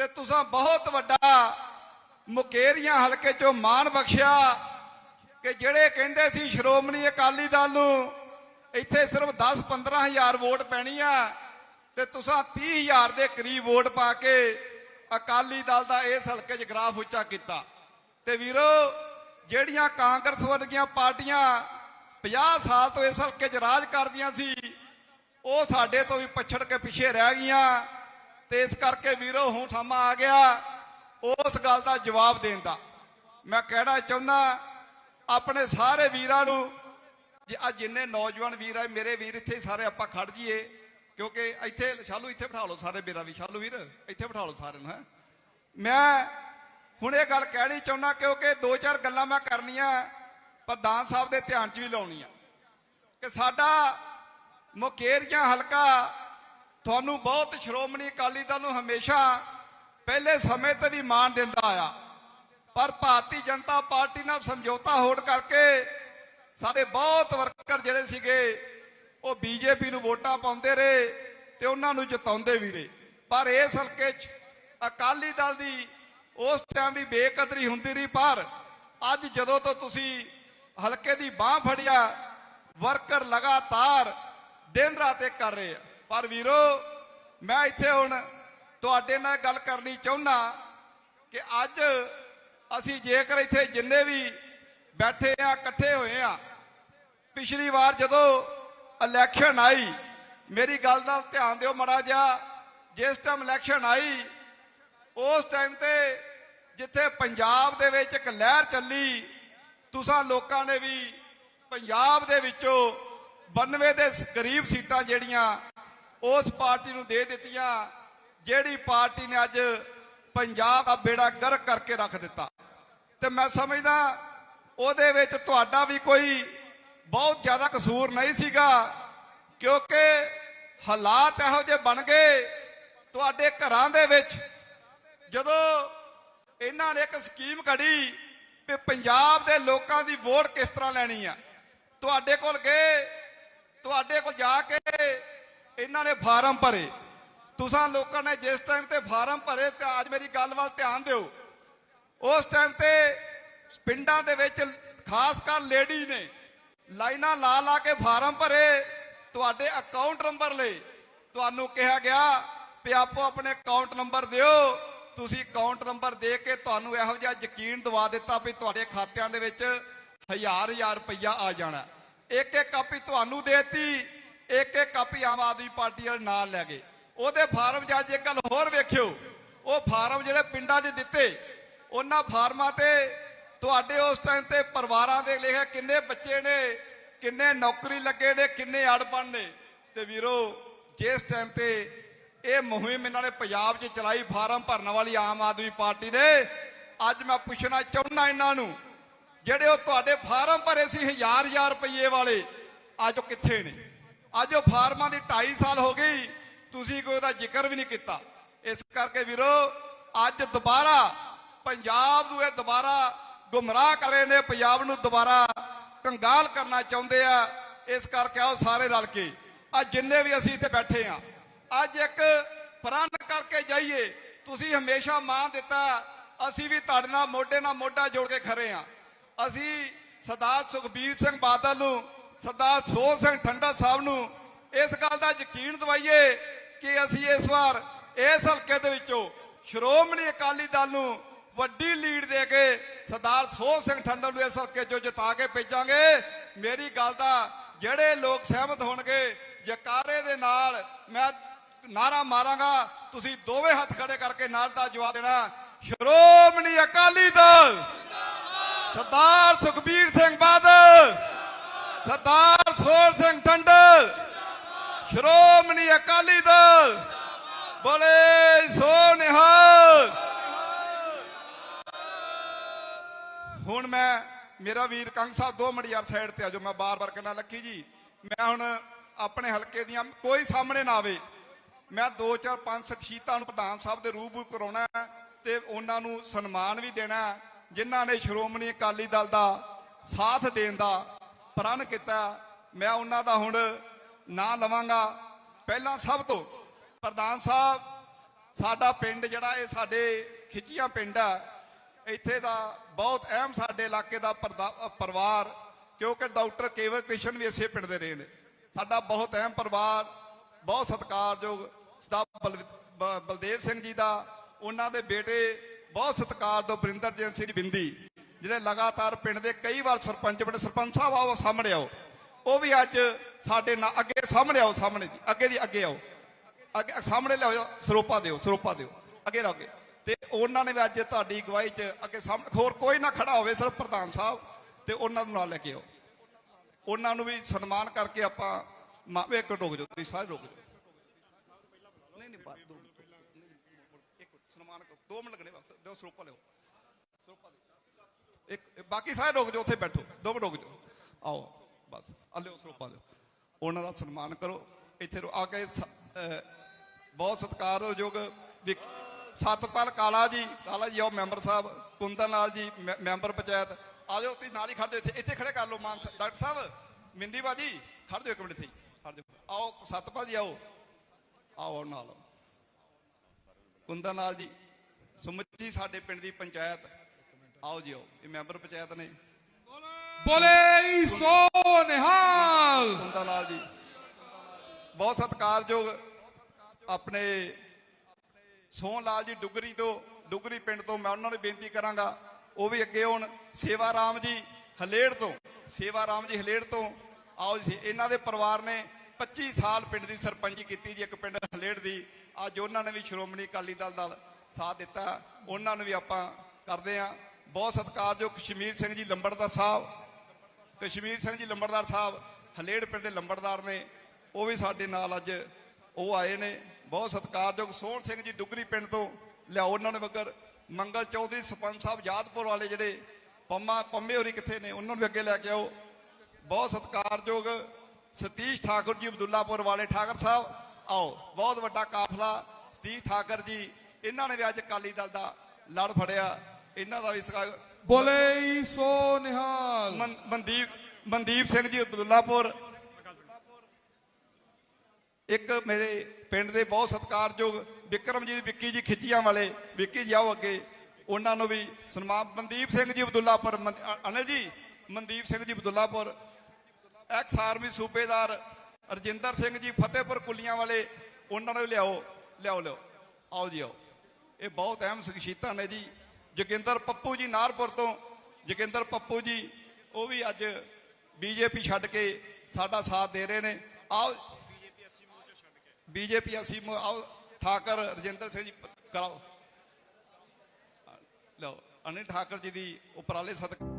ਤੇ ਤੁਸੀਂ ਬਹੁਤ ਵੱਡਾ ਮੁਕੇਰੀਆਂ ਹਲਕੇ ਚੋਂ ਮਾਣ ਬਖਸ਼ਿਆ ਕਿ ਜਿਹੜੇ ਕਹਿੰਦੇ ਸੀ ਸ਼੍ਰੋਮਣੀ ਅਕਾਲੀ ਦਲ ਨੂੰ ਇੱਥੇ ਸਿਰਫ 10-15 ਹਜ਼ਾਰ ਵੋਟ ਪੈਣੀ ਆ ਤੇ ਤੁਸੀਂ 30 ਹਜ਼ਾਰ ਦੇ ਕਰੀਬ ਵੋਟ ਪਾ ਕੇ ਅਕਾਲੀ ਦਲ ਦਾ ਇਸ ਹਲਕੇ 'ਚ ਗ੍ਰਾਫ ਉੱਚਾ ਕੀਤਾ। ਤੇ ਵੀਰੋ, ਜਿਹੜੀਆਂ ਕਾਂਗਰਸ ਵਰਗੀਆਂ ਪਾਰਟੀਆਂ 50 ਸਾਲ ਤੋਂ ਇਸ ਹਲਕੇ 'ਚ ਰਾਜ ਕਰਦੀਆਂ ਸੀ, ਉਹ ਸਾਡੇ ਤੋਂ ਵੀ ਪਛੜ ਕੇ ਪਿੱਛੇ ਰਹਿ ਗਈਆਂ। ਤੇ ਇਸ ਕਰਕੇ ਵੀਰੋ ਹੁਣ ਸਮਾਂ ਆ ਗਿਆ ਉਸ ਗੱਲ ਦਾ ਜਵਾਬ ਦੇਣ ਦਾ। ਮੈਂ ਕਹਿਣਾ ਚਾਹੁੰਦਾ, ਆਪਣੇ ਸਾਰੇ ਵੀਰਾਂ ਨੂੰ ਜੇ ਆ ਜਿੰਨੇ ਨੌਜਵਾਨ ਵੀਰ ਆ ਮੇਰੇ ਵੀਰ ਇੱਥੇ ਹੀ ਸਾਰੇ ਆਪਾਂ ਖੜ ਜੀਏ ਕਿਉਂਕਿ ਇੱਥੇ ਸ਼ਾਲੂ ਇੱਥੇ ਬਿਠਾ ਲਓ ਸਾਰੇ ਮੇਰਾ ਵੀ। ਸ਼ਾਲੂ ਵੀਰ, ਇੱਥੇ ਬਿਠਾ ਲਓ ਸਾਰਿਆਂ ਨੂੰ, ਹੈ। ਮੈਂ ਹੁਣ ਇਹ ਗੱਲ ਕਹਿਣੀ ਚਾਹੁੰਦਾ, ਕਿਉਂਕਿ ਦੋ ਚਾਰ ਗੱਲਾਂ ਮੈਂ ਕਰਨੀਆਂ ਪ੍ਰਧਾਨ ਸਾਹਿਬ ਦੇ ਧਿਆਨ 'ਚ ਵੀ ਲਾਉਣੀਆਂ। ਕਿ ਸਾਡਾ ਮੁਕੇਰੀਆਂ ਹਲਕਾ ਤੁਹਾਨੂੰ ਬਹੁਤ ਸ਼੍ਰੋਮਣੀ ਅਕਾਲੀ ਦਲ ਨੂੰ ਹਮੇਸ਼ਾ ਪਹਿਲੇ ਸਮੇਂ ਤੇ ਵੀ ਮਾਣ ਦਿੰਦਾ ਆਇਆ। ਪਰ ਭਾਰਤੀ ਜਨਤਾ ਪਾਰਟੀ ਨਾਲ ਸਮਝੌਤਾ ਹੋਣ ਕਰਕੇ ਸਾਡੇ ਬਹੁਤ ਵਰਕਰ ਜਿਹੜੇ ਸੀਗੇ, ਉਹ ਬੀਜੇਪੀ ਨੂੰ ਵੋਟਾਂ ਪਾਉਂਦੇ ਰਹੇ ਤੇ ਉਹਨਾਂ ਨੂੰ ਜਿਤਾਉਂਦੇ ਵੀ ਰਹੇ। ਪਰ ਇਸ ਹਲਕੇ 'ਚ ਅਕਾਲੀ ਦਲ ਦੀ ਉਸ ਟਾਈਮ ਵੀ ਬੇਕਦਰੀ ਹੁੰਦੀ ਰਹੀ, ਪਰ ਅੱਜ ਜਦੋਂ ਤੋਂ ਤੁਸੀਂ ਹਲਕੇ ਦੀ ਬਾਹ ਫੜਿਆ, ਵਰਕਰ ਲਗਾਤਾਰ ਦਿਨ ਰਾਤ ਇਹ ਕਰ ਰਹੇ ਆ। ਪਰ ਵੀਰੋ, ਮੈਂ ਇੱਥੇ ਹੁਣ ਤੁਹਾਡੇ ਨਾਲ ਗੱਲ ਕਰਨੀ ਚਾਹੁੰਦਾ ਕਿ ਅੱਜ ਅਸੀਂ ਜੇਕਰ ਇੱਥੇ ਜਿੰਨੇ ਵੀ ਬੈਠੇ ਆ, ਇਕੱਠੇ ਹੋਏ ਆ, ਪਿਛਲੀ ਵਾਰ ਜਦੋਂ ਇਲੈਕਸ਼ਨ ਆਈ, ਮੇਰੀ ਗੱਲ ਦਾ ਧਿਆਨ ਦਿਓ ਮੜਾ ਜਿਹਾ, ਜਿਸ ਟਾਈਮ ਇਲੈਕਸ਼ਨ ਆਈ, ਉਸ ਟਾਈਮ ਤੇ ਜਿੱਥੇ ਪੰਜਾਬ ਦੇ ਵਿੱਚ ਇੱਕ ਲਹਿਰ ਚੱਲੀ, ਤੁਸੀਂ ਲੋਕਾਂ ਨੇ ਵੀ ਪੰਜਾਬ ਦੇ ਵਿੱਚੋਂ 92 ਦੇ ਗਰੀਬ ਸੀਟਾਂ ਜਿਹੜੀਆਂ ਉਸ ਪਾਰਟੀ ਨੂੰ ਦੇ ਦਿੱਤੀਆਂ, ਜਿਹੜੀ ਪਾਰਟੀ ਨੇ ਅੱਜ ਪੰਜਾਬ ਦਾ ਬੇੜਾ ਗਰਕ ਕਰਕੇ ਰੱਖ ਦਿੱਤਾ। ਤੇ ਮੈਂ ਸਮਝਦਾ, ਉਹਦੇ ਵਿੱਚ ਤੁਹਾਡਾ ਵੀ ਕੋਈ ਬਹੁਤ ਜ਼ਿਆਦਾ ਕਸੂਰ ਨਹੀਂ ਸੀਗਾ, ਕਿਉਂਕਿ ਹਾਲਾਤ ਇਹੋ ਜਿਹੇ ਬਣ ਗਏ, ਤੁਹਾਡੇ ਘਰਾਂ ਦੇ ਵਿੱਚ ਜਦੋਂ ਇਹਨਾਂ ਨੇ ਇੱਕ ਸਕੀਮ ਕੱਢੀ ਕਿ ਪੰਜਾਬ ਦੇ ਲੋਕਾਂ ਦੀ ਵੋਟ ਕਿਸ ਤਰ੍ਹਾਂ ਲੈਣੀ ਆ। ਤੁਹਾਡੇ ਕੋਲ ਗਏ, ਤੁਹਾਡੇ ਕੋਲ ਜਾ ਕੇ ਇਹਨਾਂ ਨੇ ਫਾਰਮ ਭਰੇ। ਤੁਸੀਂ ਲੋਕਾਂ ਨੇ ਜਿਸ ਟਾਈਮ ਤੇ ਫਾਰਮ ਭਰੇ ਤੇ ਅੱਜ ਮੇਰੀ ਗੱਲ ਵੱਲ ਧਿਆਨ ਦਿਓ। ਉਸ ਟਾਈਮ ਤੇ ਪਿੰਡਾਂ ਦੇ ਵਿੱਚ ਖਾਸ ਕਰ ਲੇਡੀ ਨੇ ਲਾਈਨਾਂ ਲਾ ਲਾ ਕੇ ਫਾਰਮ ਭਰੇ, ਤੁਹਾਡੇ ਅਕਾਊਂਟ ਨੰਬਰ ਲਈ ਤੁਹਾਨੂੰ ਕਿਹਾ ਗਿਆ ਵੀ ਆਪੋ ਆਪਣੇ ਅਕਾਊਂਟ ਨੰਬਰ ਦਿਓ। ਤੁਸੀਂ ਅਕਾਊਂਟ ਨੰਬਰ ਦੇ ਕੇ ਤੁਹਾਨੂੰ ਇਹੋ ਜਿਹਾ ਯਕੀਨ ਦਿਵਾ ਦਿੱਤਾ ਵੀ ਤੁਹਾਡੇ ਖਾਤਿਆਂ ਦੇ ਵਿੱਚ ਹਜ਼ਾਰ ਹਜ਼ਾਰ ਰੁਪਈਆ ਆ ਜਾਣਾ। ਇੱਕ ਇੱਕ ਕਾਪੀ ਤੁਹਾਨੂੰ ਦੇਤੀ। ਇੱਕ ਇੱਕ ਕਾਪੀ ਆਮ ਆਦਮੀ ਪਾਰਟੀ ਵਾਲੇ ਨਾਲ ਲੈ ਗਏ। ਉਹਦੇ ਫਾਰਮ 'ਚ ਅੱਜ ਇੱਕ ਗੱਲ ਹੋਰ ਵੇਖਿਓ। ਉਹ ਫਾਰਮ ਜਿਹੜੇ ਪਿੰਡਾਂ 'ਚ ਦਿੱਤੇ, ਉਹਨਾਂ ਫਾਰਮਾਂ ਤੇ ਤੁਹਾਡੇ ਉਸ ਟਾਈਮ ਤੇ ਪਰਿਵਾਰਾਂ ਦੇ ਲਿਖੇ ਕਿੰਨੇ ਬੱਚੇ ਨੇ, ਕਿੰਨੇ ਨੌਕਰੀ ਲੱਗੇ ਨੇ, ਕਿੰਨੇ ਅੜਬਣ ਨੇ। ਤੇ ਵੀਰੋ, ਜਿਸ ਟਾਈਮ ਤੇ ਇਹ ਮੁਹਿੰਮ ਇਹਨਾਂ ਨੇ ਪੰਜਾਬ 'ਚ ਚਲਾਈ, ਫਾਰਮ ਭਰਨ ਵਾਲੀ ਆਮ ਆਦਮੀ ਪਾਰਟੀ ਨੇ, ਅੱਜ ਮੈਂ ਪੁੱਛਣਾ ਚਾਹੁੰਦਾ ਇਹਨਾਂ ਨੂੰ, ਜਿਹੜੇ ਉਹ ਤੁਹਾਡੇ ਫਾਰਮ ਭਰੇ ਸੀ ਹਜ਼ਾਰ ਹਜ਼ਾਰ ਰੁਪਏ ਵਾਲੇ, ਅੱਜ ਉਹ ਕਿੱਥੇ ਨੇ? ਅੱਜ ਉਹ ਫਾਰਮਾਂ ਦੀ 2.5 ਸਾਲ ਹੋ ਗਈ, ਤੁਸੀਂ ਕੋਈ ਉਹਦਾ ਜ਼ਿਕਰ ਵੀ ਨਹੀਂ ਕੀਤਾ। ਇਸ ਕਰਕੇ ਵੀਰੋ, ਅੱਜ ਦੁਬਾਰਾ ਪੰਜਾਬ ਨੂੰ ਇਹ ਦੁਬਾਰਾ ਗੁੰਮਰਾਹ ਕਰੇ ਨੇ, ਪੰਜਾਬ ਨੂੰ ਦੁਬਾਰਾ ਕੰਗਾਲ ਕਰਨਾ ਚਾਹੁੰਦੇ ਆ। ਇਸ ਕਰਕੇ ਆਓ ਸਾਰੇ ਰਲ ਕੇ ਆ ਜਿੰਨੇ ਵੀ ਅਸੀਂ ਇੱਥੇ ਬੈਠੇ ਆ, ਅੱਜ ਇੱਕ ਪ੍ਰਣ ਕਰਕੇ ਜਾਈਏ। ਤੁਸੀਂ ਹਮੇਸ਼ਾ ਮਾਂ ਦਿੱਤਾ, ਅਸੀਂ ਵੀ ਤੁਹਾਡੇ ਨਾਲ ਮੋਢੇ ਨਾਲ ਮੋਢਾ ਜੋੜ ਕੇ ਖੜੇ ਆ। ਅਸੀਂ ਸਰਦਾਰ ਸੁਖਬੀਰ ਸਿੰਘ ਬਾਦਲ ਨੂੰ ਸਰਦਾਰ ਸੋਹ ਸਿੰਘ ਠੰਡਾ ਸਾਹਿਬ ਨੂੰ ਇਸ ਗੱਲ ਦਾ ਯਕੀਨ ਦਵਾਈਏ ਕਿ ਅਸੀਂ ਇਸ ਵਾਰ ਇਸ ਹਲਕੇ ਦੇ ਵਿੱਚੋਂ ਸ਼੍ਰੋਮਣੀ ਅਕਾਲੀ ਦਲ ਨੂੰ ਵੱਡੀ ਲੀਡ ਦੇ ਕੇ ਸਰਦਾਰ ਸੋਹ ਸਿੰਘ ਠੰਡਲ ਨੂੰ ਇਸ ਹਲਕੇ ਚੋਂ ਜਿਤਾ ਕੇ ਭੇਜਾਂਗੇ। ਮੇਰੀ ਗੱਲ ਦਾ ਜਿਹੜੇ ਲੋਕ ਸਹਿਮਤ ਹੋਣਗੇ, ਜਕਾਰੇ ਦੇ ਨਾਲ ਮੈਂ ਨਾਰਾ ਮਾਰਾਂਗਾ। ਤੁਸੀਂ ਦੋਵੇਂ ਹੱਥ ਖੜੇ ਕਰਕੇ ਨਾਰ ਦਾ ਜਵਾਬ ਦੇਣਾ। ਸ਼੍ਰੋਮਣੀ ਅਕਾਲੀ ਦਲ, ਸਰਦਾਰ ਸੁਖਬੀਰ ਸਿੰਘ ਬਾਦਲ। ਸਰਦਾਰ ਸੋਹਣ ਸਿੰਘ ਠੰਡਲ ਸ਼੍ਰੋਮਣੀ ਅਕਾਲੀ ਦਲ ਬੋਲੇ ਸੋ ਨਿਹਾਲ। ਹੁਣ ਮੈਂ ਮੇਰਾ ਵੀਰ ਕੰਗ ਸਾਹਿਬ ਦੋ ਮਿੰਟ ਸਾਈਡ ਤੇ ਆ ਆਜੋ ਮੈਂ ਬਾਰ-ਬਾਰ ਕਹਿੰਦਾ ਲੱਕੀ ਜੀ ਮੈਂ ਹੁਣ ਆਪਣੇ ਹਲਕੇ ਦੀਆਂ ਕੋਈ ਸਾਹਮਣੇ ਨਾ ਆਵੇ। ਮੈਂ ਦੋ ਚਾਰ ਪੰਜ ਸ਼ਖਸੀਅਤਾਂ ਨੂੰ ਪ੍ਰਧਾਨ ਸਾਹਿਬ ਦੇ ਰੂਬਰੂ ਕਰਾਉਣਾ ਤੇ ਉਹਨਾਂ ਨੂੰ ਸਨਮਾਨ ਵੀ ਦੇਣਾ ਹੈ, ਜਿਨ੍ਹਾਂ ਨੇ ਸ਼੍ਰੋਮਣੀ ਅਕਾਲੀ ਦਲ ਦਾ ਸਾਥ ਦੇਣ ਦਾ ਪ੍ਰਣ ਕੀਤਾ, ਮੈਂ ਉਹਨਾਂ ਦਾ ਹੁਣ ਨਾਂ ਲਵਾਂਗਾ। ਪਹਿਲਾਂ ਸਭ ਤੋਂ ਪ੍ਰਧਾਨ ਸਾਹਿਬ, ਸਾਡਾ ਪਿੰਡ ਜਿਹੜਾ ਇਹ ਸਾਡੇ ਖਿੱਚੀਆਂ ਪਿੰਡ ਆ, ਇੱਥੇ ਦਾ ਬਹੁਤ ਅਹਿਮ ਸਾਡੇ ਇਲਾਕੇ ਦਾ ਪਰਦਾ- ਪਰਿਵਾਰ, ਕਿਉਂਕਿ ਡਾਕਟਰ ਕੇਵਲ ਕ੍ਰਿਸ਼ਨ ਵੀ ਇਸੇ ਪਿੰਡ ਦੇ ਰਹੇ ਨੇ। ਸਾਡਾ ਬਹੁਤ ਅਹਿਮ ਪਰਿਵਾਰ, ਬਹੁਤ ਸਤਿਕਾਰਯੋਗ ਸਦਾ ਬਲ- ਬ- ਬਲਦੇਵ ਸਿੰਘ ਜੀ ਦਾ, ਉਹਨਾਂ ਦੇ ਬੇਟੇ ਬਹੁਤ ਸਤਿਕਾਰਯੋਗ ਬਰਿੰਦਰ ਜੈਨ ਸਿੰਘ ਬਿੰਦੀ। ਜਿਹੜੇ ਲਗਾਤਾਰ ਪਿੰਡ ਦੇ ਕਈ ਵਾਰ ਸਰਪੰਚ ਬਣੇ, ਸਰਪੰਚ ਸਾਹਿਬ ਆਓ ਸਾਹਮਣੇ ਆਓ। ਉਹ ਵੀ ਅੱਜ ਸਾਡੇ ਨਾਲ ਅੱਗੇ ਸਾਹਮਣੇ ਆਓ, ਸਾਹਮਣੇ ਜੀ, ਅੱਗੇ ਦੀ ਅੱਗੇ ਆਓ। ਅੱਗੇ ਸਾਹਮਣੇ ਲਿਆਓ ਸਰੋਪਾ ਦਿਓ ਸਰੋਪਾ ਦਿਓ। ਅੱਗੇ ਰਹੋਗੇ ਤੇ ਉਹਨਾਂ ਨੇ ਵੀ ਅੱਜ ਤੁਹਾਡੀ ਅਗਵਾਈ 'ਚ ਅੱਗੇ ਸਾਹਮਣੇ, ਹੋਰ ਕੋਈ ਨਾ ਖੜਾ ਹੋਵੇ, ਸਿਰਫ ਪ੍ਰਧਾਨ ਸਾਹਿਬ ਤੇ ਉਹਨਾਂ ਨੂੰ ਨਾਲ ਲੈ ਕੇ ਆਓ। ਉਹਨਾਂ ਨੂੰ ਵੀ ਸਨਮਾਨ ਕਰਕੇ ਆਪਾਂ ਮਾਵੇ ਇੱਕ ਰੁਕ ਜਾਓ, ਤੁਸੀਂ ਸਾਰੇ ਰੁਕ ਜਾਓ। ਨਹੀਂ ਨਹੀਂ ਬਾਤ ਦੋ ਮਿੰਟ ਇੱਕ ਸਨਮਾਨ ਕਰੋ। ਦੋ ਮਿੰਟ ਲੱਗਣੇ ਬਸ, ਦਿਓ ਸਰੋਪਾ ਲਿਓ ਇੱਕ ਬਾਕੀ ਸਾਰੇ ਰੁਕ ਜਾਓ ਉੱਥੇ ਬੈਠੋ। ਦੋ ਮਿੰਟ ਰੁਕ ਜਾਓ। ਆਓ ਬਸ ਆ ਲਿਓ ਸਰੋਪਾ ਲਿਓ ਉਹਨਾਂ ਦਾ ਸਨਮਾਨ ਕਰੋ। ਇੱਥੇ ਆ ਕੇ ਸ- ਬਹੁਤ ਸਤਿਕਾਰਯੋਗ ਵਿਕ- ਸਤਪਾਲ ਕਾਲਾ ਜੀ ਕਾਲਾ ਜੀ ਆਓ ਮੈਂਬਰ ਸਾਹਿਬ ਕੁੰਦਨ ਲਾਲ ਜੀ ਮੈ- ਮੈਂਬਰ ਪੰਚਾਇਤ। ਆ ਜਾਓ ਤੁਸੀਂ ਨਾਲ ਹੀ ਖੜ ਜਾਓ। ਇੱਥੇ ਇੱਥੇ ਖੜੇ ਕਰ ਲਓ ਮਾਨ ਸਾਹਿਬ- ਡਾਕਟਰ ਸਾਹਿਬ ਮਿੰਦੀ ਬਾਜੀ ਖੜ ਜਾਓ ਇੱਕ ਮਿੰਟ ਇੱਥੇ ਹੀ, ਖੜ ਜਾਓ। ਆਓ ਸਤਪਾਲ ਜੀ ਆਓ। ਆਓ ਨਾਲ। ਕੁੰਦਨ ਲਾਲ ਜੀ ਸੁਮਿਤ ਸਾਡੇ ਪਿੰਡ ਦੀ ਪੰਚਾਇਤ। ਆਓ ਜੀ ਆਓ ਇਹ ਮੈਂਬਰ ਪੰਚਾਇਤ ਨੇ। ਬੋਲੇ ਸੋ ਨਿਹਾਲ। ਕੁੰਦਨ ਲਾਲ ਜੀ ਬਹੁਤ ਸਤਿਕਾਰਯੋਗ ਆਪਣੇ ਸੋਹਣ ਲਾਲ ਜੀ ਡੁਗਰੀ ਤੋਂ ਡੁਗਰੀ ਪਿੰਡ ਤੋਂ ਮੈਂ ਉਹਨਾਂ ਨੂੰ ਬੇਨਤੀ ਕਰਾਂਗਾ ਉਹ ਵੀ ਅੱਗੇ ਹੋਣ। ਸੇਵਾ ਰਾਮ ਜੀ ਹਲੇੜ ਤੋਂ ਸੇਵਾ ਰਾਮ ਜੀ ਹਲੇੜ ਤੋਂ ਆਓ ਜੀ ਇਹਨਾਂ ਦੇ ਪਰਿਵਾਰ ਨੇ 25 ਸਾਲ ਪਿੰਡ ਦੀ ਸਰਪੰਚੀ ਕੀਤੀ ਜੀ ਇੱਕ ਪਿੰਡ ਹਲੇੜ ਦੀ। ਅੱਜ ਉਹਨਾਂ ਨੇ ਵੀ ਸ਼੍ਰੋਮਣੀ ਅਕਾਲੀ ਦਲ ਨਾਲ ਸਾਥ ਦਿੱਤਾ ਉਹਨਾਂ ਨੂੰ ਵੀ ਆਪਾਂ ਕਰਦੇ ਆ। ਬਹੁਤ ਸਤਿਕਾਰਯੋਗ ਕਸ਼ਮੀਰ ਸਿੰਘ ਜੀ ਲੰਬੜਦਾਰ ਸਾਹਿਬ, ਕਸ਼ਮੀਰ ਸਿੰਘ ਜੀ ਲੰਬੜਦਾਰ ਸਾਹਿਬ, ਹਲੇੜ ਪਿੰਡ ਦੇ ਲੰਬੜਦਾਰ ਨੇ, ਉਹ ਵੀ ਸਾਡੇ ਨਾਲ ਅੱਜ ਉਹ ਆਏ ਨੇ। ਬਹੁਤ ਸਤਿਕਾਰਯੋਗ ਸੋਹਣ ਸਿੰਘ ਜੀ ਡੁਗਰੀ ਪਿੰਡ ਤੋਂ ਲਿਆਓ ਉਹਨਾਂ ਨੇ ਵਗਰ। ਮੰਗਲ ਚੌਧਰੀ ਸਰਪੰਚ ਸਾਹਿਬ ਯਾਦਪੁਰ ਵਾਲੇ ਜਿਹੜੇ ਪੰਮਾ, ਪੰਮੇ ਹੋਰੀ ਕਿੱਥੇ ਨੇ, ਉਹਨਾਂ ਨੂੰ ਵੀ ਅੱਗੇ ਲੈ ਕੇ ਆਓ। ਬਹੁਤ ਸਤਿਕਾਰਯੋਗ ਸਤੀਸ਼ ਠਾਕੁਰ ਜੀ ਅਬਦੁੱਲਾਪੁਰ ਵਾਲੇ ਠਾਕਰ ਸਾਹਿਬ, ਆਓ। ਬਹੁਤ ਵੱਡਾ ਕਾਫਲਾ ਸਤੀਸ਼ ਠਾਕਰ ਜੀ, ਇਹਨਾਂ ਨੇ ਵੀ ਅੱਜ ਅਕਾਲੀ ਦਲ ਦਾ ਲੜ ਫੜਿਆ। ਇਹਨਾਂ ਦਾ ਵੀ ਸਤਿਕਾਰ- ਬੋਲੇ ਸੋ ਨਿਹਾਲ। ਮਨ- ਮਨਦੀਪ ਮਨਦੀਪ ਸਿੰਘ ਜੀ ਅਬਦੁੱਲਾਪੁਰ। ਇੱਕ ਮੇਰੇ ਪਿੰਡ ਦੇ ਬਹੁਤ ਸਤਿਕਾਰਯੋਗ ਵਿਕਰਮ ਜੀ ਵਿੱਕੀ ਜੀ ਖਿੱਚੀਆਂ ਵਾਲੇ ਵਿੱਕੀ ਜੀ ਆਓ ਅੱਗੇ। ਉਹਨਾਂ ਨੂੰ ਵੀ ਸਨਮਾਨ। ਮਨਦੀਪ ਸਿੰਘ ਜੀ ਅਬਦੁੱਲਾਪੁਰ ਅਨਿਲ ਜੀ ਮਨਦੀਪ ਸਿੰਘ ਜੀ ਅਬਦੁੱਲਾਪੁਰ। ਐਕਸ ਆਰਮੀ ਸੂਬੇਦਾਰ ਰਜਿੰਦਰ ਸਿੰਘ ਜੀ ਫਤਿਹਪੁਰ ਕੁੱਲੀਆਂ ਵਾਲੇ ਉਹਨਾਂ ਨੂੰ ਵੀ ਲਿਆਓ ਲਿਆਓ ਲਿਆਓ। ਆਓ ਜੀ ਆਓ। ਇਹ ਬਹੁਤ ਅਹਿਮ ਸ਼ਖਸੀਅਤਾਂ ਨੇ ਜੀ। ਜੋਗਿੰਦਰ ਪੱਪੂ ਜੀ ਨਾਰਪੁਰ ਤੋਂ। ਜੋਗਿੰਦਰ ਪੱਪੂ ਜੀ, ਉਹ ਵੀ ਅੱਜ ਬੀਜੇਪੀ ਛੱਡ ਕੇ ਸਾਡਾ ਸਾਥ ਦੇ ਰਹੇ ਨੇ। ਆਓ। ਬੀਜੇਪੀ ਅਸੀਂ ਆਓ, ਠਾਕਰ ਰਜਿੰਦਰ ਸਿੰਘ ਜੀ, ਕਰਾਓ। ਲਓ, ਅਨਿਲ ਠਾਕਰ ਜੀ ਦੀ ਉਪਰਾਲੇ ਸਦਕਾ